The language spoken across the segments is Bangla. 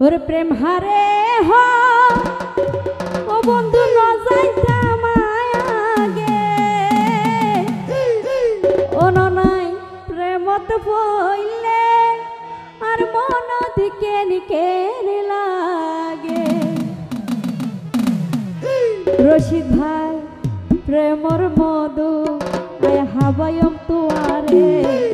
ওর প্রেম হারে হ। ও বন্ধু দিকে লাগে। রশিদ ভাই, প্রেমর মধু, আয় হাবায়ম তোয়ারে।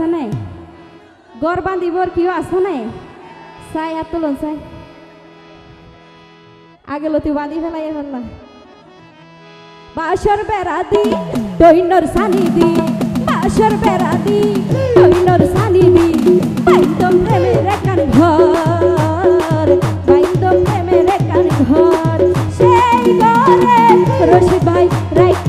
আছে নাই? গর বান্ধিবর কেউ আছে নাই? সাই আর তোলন সাই আগে লতি বাঁধি ফেলাই ফেললা বাসর বেড়া দি দৈনর সানি দি। বাসর বেড়া দি দৈনর সানি দি। বাইদম প্রেমের একান ঘর বাইদম প্রেমের একান ঘর সেই ঘরে রশি ভাই রাইট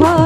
मा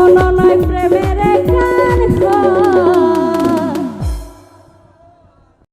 অননয় প্রেমে